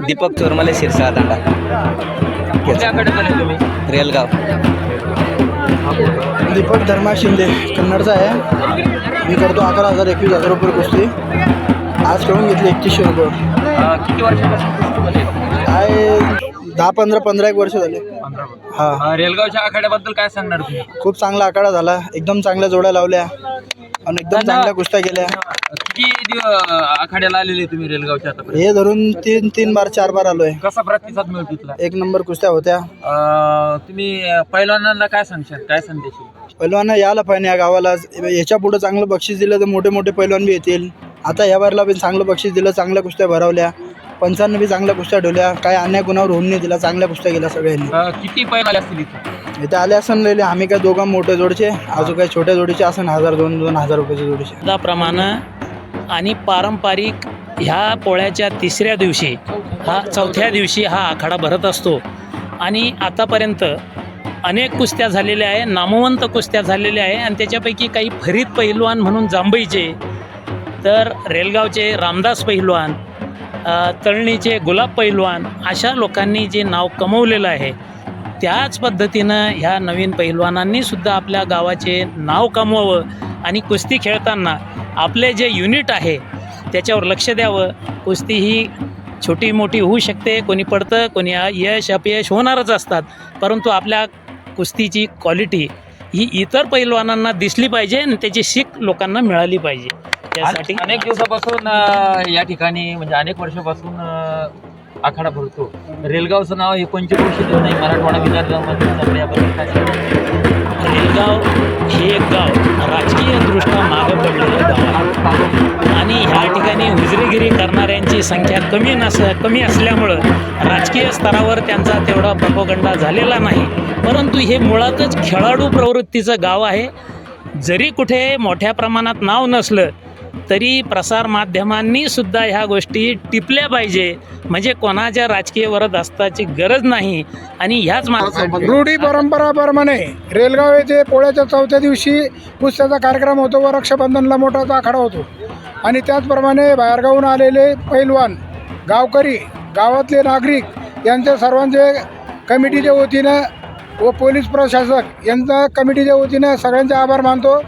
दीपक चोरमले शिरसाळा तांडा कुठल्याकडे झाले तुम्ही? रेलगाव. दीपक धर्मा शिंदे कन्नडचा आहे. मी करतो अकरा हजार एकवीस हजार रुपये कुस्ती. आज खेळून घेतली एकतीसशे रुपये. किती वर्षापासून काय दहा पंधरा पंधरा एक वर्ष झाले. हा. रेलगावच्या आखाड्याबद्दल काय सांगणार तुम्ही? खूप चांगला आखाडा झाला. एकदम चांगल्या जोड्या लावल्या. आणि एकदम चांगल्या कुस्त्या केल्या. किती आखाड्याला आलेले तुम्ही रेलगावच्या आतापर्यंत? हे धरून तीन तीन बार चार बार आलोय. कसा प्रतिसाद मिळतो तिथला एक नंबर कुस्त्या होत्या. अं, तुम्ही पैलवानांना काय सांगशाल? काय संदेश आहे? पैलवानं यायला पाहिजे या गावाला. याच्यापुढे चांगलं बक्षीस दिलं तर मोठे मोठे पैलवान बी येतील. आता या बारला पण चांगलं बक्षीस दिलं चांगल्या कुस्त्या भरवल्या. पंचांना बी चांगल्या कुस्त्या ठेवल्या. काय अन्याय गुणावर होऊन नाही दिला चांगल्या कुस्त्या केल्या सगळ्यांनी. अं, किती पैल आले असतील इथं? इथे आले असं लिहिले आम्ही काय दोघं मोठे जोडचे अजून काही छोट्या जोडीचे असं हजार दोन दोन हजार रुपयाचे जोडीचे. प्रमाणे आणि पारंपरिक ह्या पोळ्याच्या तिसऱ्या दिवशी हा चौथ्या दिवशी हा आखाडा भरत असतो. आणि आतापर्यंत अनेक कुस्त्या झालेल्या आहे नामवंत कुस्त्या झालेल्या आहे आणि त्याच्यापैकी काही फरीद पहिलवान म्हणून जांभईचे तर रेलगावचे रामदास पहिलवान तळणीचे गुलाब पैलवान अशा लोकांनी जे नाव कमवलेलं आहे त्याच पद्धतीनं ह्या नवीन पहिलवानांनीसुद्धा आपल्या गावाचे नाव कमवावं. आणि कुस्ती खेळताना आपले जे युनिट आहे त्याच्यावर लक्ष द्यावं. कुस्ती ही छोटी मोठी होऊ शकते. कोणी पडतं कोणी यश अपयश होणारच असतात. परंतु आपल्या कुस्तीची क्वालिटी ही इतर पैलवानांना दिसली पाहिजे आणि त्याची शिक लोकांना मिळाली पाहिजे. त्यासाठी अनेक दिवसापासून या ठिकाणी म्हणजे अनेक वर्षापासून आखाडा भरतो. रेलगावचं नाव हे वर्ष नाही मराठवाडा विचार गाव राजकीयदृष्ट्या मागं पडलेलं गाव आहे. आणि ह्या ठिकाणी हुजरेगिरी करणाऱ्यांची संख्या कमी नस कमी असल्यामुळं राजकीय स्तरावर त्यांचा तेवढा प्रपोगंडा झालेला नाही. परंतु हे मुळातच खेळाडू प्रवृत्तीचं गाव आहे. जरी कुठे मोठ्या प्रमाणात नाव नसलं तरी प्रसारमाध्यमांनी सुद्धा ह्या गोष्टी टिपल्या पाहिजे. म्हणजे कोणाच्या राजकीय वरद असताची गरज नाही. आणि ह्याच मार्गासाठी रूढी परंपराप्रमाणे रेलगाव येथे पोळ्याच्या चौथ्या दिवशी कुस्त्याचा कार्यक्रम होतो व रक्षाबंधनला मोठा आखाडा होतो. आणि त्याचप्रमाणे बाहेरगावून आलेले पैलवान गावकरी गावातले नागरिक यांच्या सर्वांचे कमिटीच्या वतीनं व पोलीस प्रशासक यांचा कमिटीच्या वतीनं सगळ्यांचे आभार मानतो.